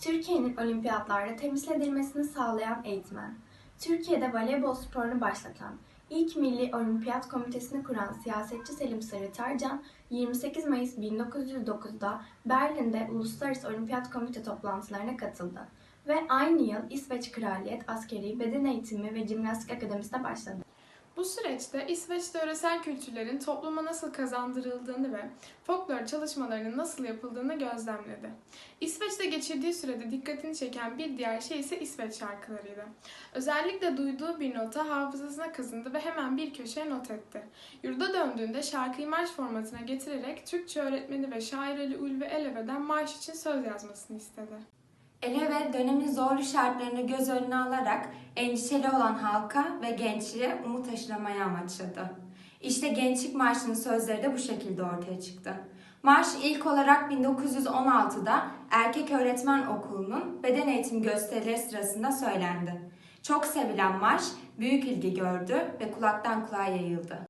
Türkiye'nin olimpiyatlarda temsil edilmesini sağlayan eğitmen, Türkiye'de voleybol sporunu başlatan, ilk Milli Olimpiyat Komitesini kuran siyasetçi Selim Sarı Tarcan, 28 Mayıs 1909'da Berlin'de Uluslararası Olimpiyat Komite toplantılarına katıldı ve aynı yıl İsveç Kraliyet Askeri Beden Eğitimi ve Jimnastik Akademisi'ne başladı. Bu süreçte İsveç'te yöresel kültürlerin topluma nasıl kazandırıldığını ve folklor çalışmalarının nasıl yapıldığını gözlemledi. İsveç'te geçirdiği sürede dikkatini çeken bir diğer şey ise İsveç şarkılarıydı. Özellikle duyduğu bir nota hafızasına kazındı ve hemen bir köşeye not etti. Yurda döndüğünde şarkıyı marş formatına getirerek Türkçe öğretmeni ve şair Ali Ulvi Eleve'den marş için söz yazmasını istedi. Eleve dönemin zorlu şartlarını göz önüne alarak endişeli olan halka ve gençliğe umut aşılamayı amaçladı. İşte Gençlik Marşı'nın sözleri de bu şekilde ortaya çıktı. Marş ilk olarak 1916'da Erkek Öğretmen Okulu'nun beden eğitimi gösterileri sırasında söylendi. Çok sevilen marş büyük ilgi gördü ve kulaktan kulağa yayıldı.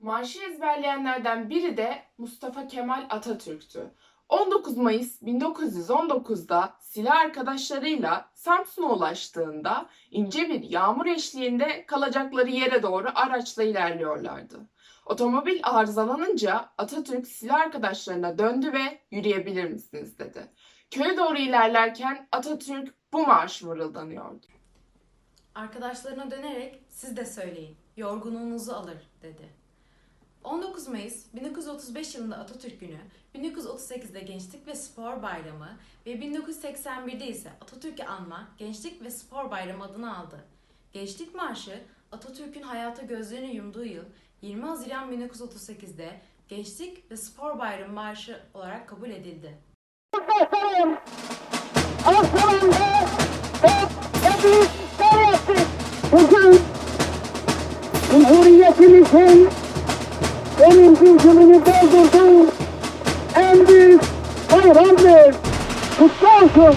Marşı ezberleyenlerden biri de Mustafa Kemal Atatürk'tü. 19 Mayıs 1919'da silah arkadaşlarıyla Samsun'a ulaştığında ince bir yağmur eşliğinde kalacakları yere doğru araçla ilerliyorlardı. Otomobil arızalanınca Atatürk silah arkadaşlarına döndü ve yürüyebilir misiniz dedi. Köye doğru ilerlerken Atatürk bu marş mırıldanıyordu. Arkadaşlarına dönerek siz de söyleyin, yorgunluğunuzu alır dedi. 19 Mayıs 1935 yılında Atatürk Günü, 1938'de Gençlik ve Spor Bayramı ve 1981'de ise Atatürk'ü anma Gençlik ve Spor Bayramı adını aldı. Gençlik Marşı Atatürk'ün hayata gözlerini yumduğu yıl 20 Haziran 1938'de Gençlik ve Spor Bayramı Marşı olarak kabul edildi. Cumhuriyetimizin benim yüzümünü doldurduğu en büyük bayramdır. Kutlu olsun.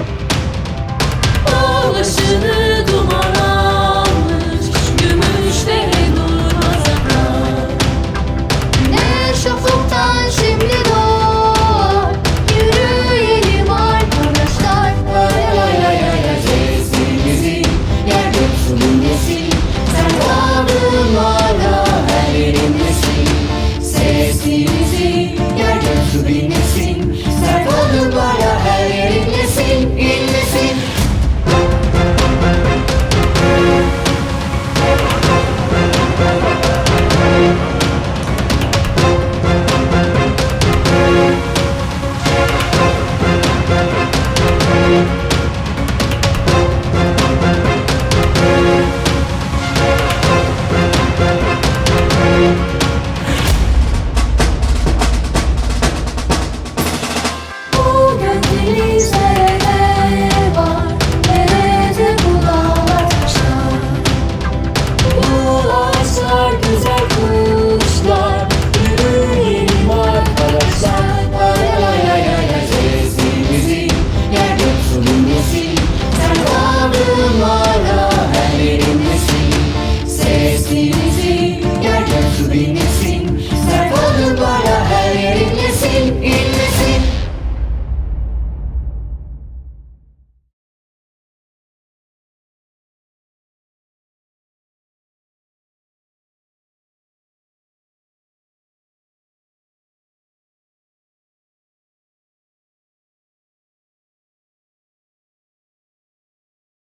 Başını